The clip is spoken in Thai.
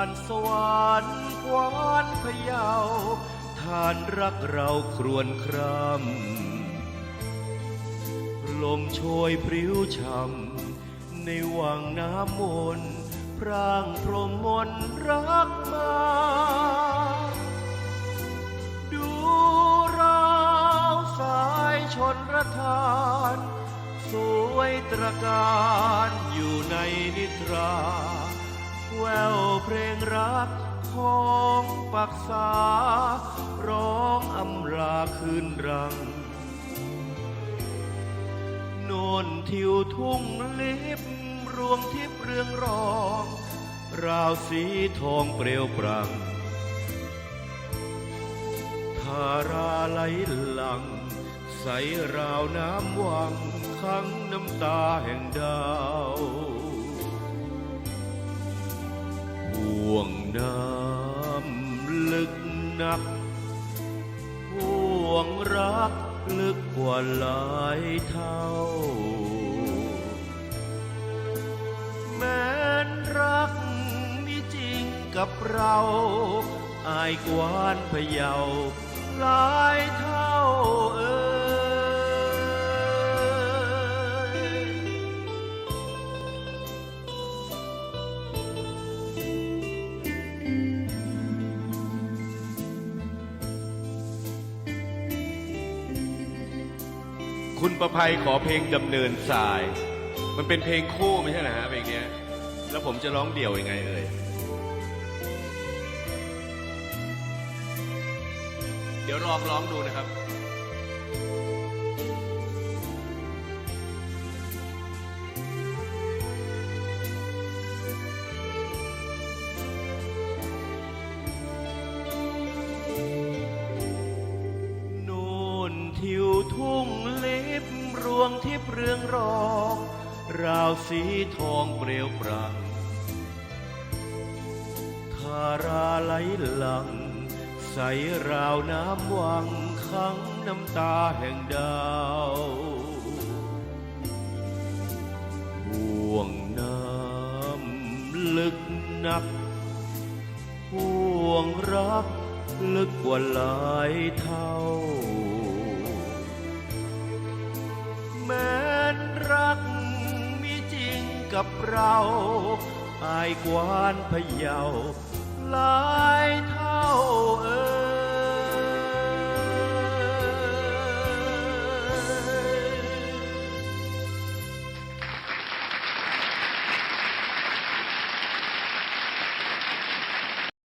านสวรรค์กวานพยาทานรักเราครวนครำลมโชยพริ้วช่ำในวังน้ำมนต์พร่างพรมมนรักมา ดูราวสายชนระทาน สวยตระการอยู่ในนิทรา แววเพลงรักของปักษา ร้องอำลาคืนรัง โนนทิวทุ่งลิบรวงทิพย์เรืองรอง ราวสีทองเปลวปรังทาราไหลหลัง ใสราวน้ำวังขังน้ำตาแห่งดาว ห่วงน้ำลึกนัก ห่วงรักลึกกว่าหลายเท่า แม้นรักมีจริงกับเรา อายกวานพะเยาหลายเท่าเอ คุณประภัยขอเพลงดำเนินสาย มันเป็นเพลงคู่ไม่ใช่เหรอฮะเพลงเนี้ย แล้วผมจะร้องเดี่ยวยังไงเอ่ย เดี๋ยวลองร้องดูนะครับ ทุ่งลิบรวงทิพย์เรืองรอง ราวสีทองเปลวปรังทาราไหลหลัง ใสราวน้ำวังขังน้ำตาแห่งดาวห่วงน้ำลึกนักห่วงรักลึกกว่าหลายเท่า กับเรา อายกวานพะเยาหลายท่า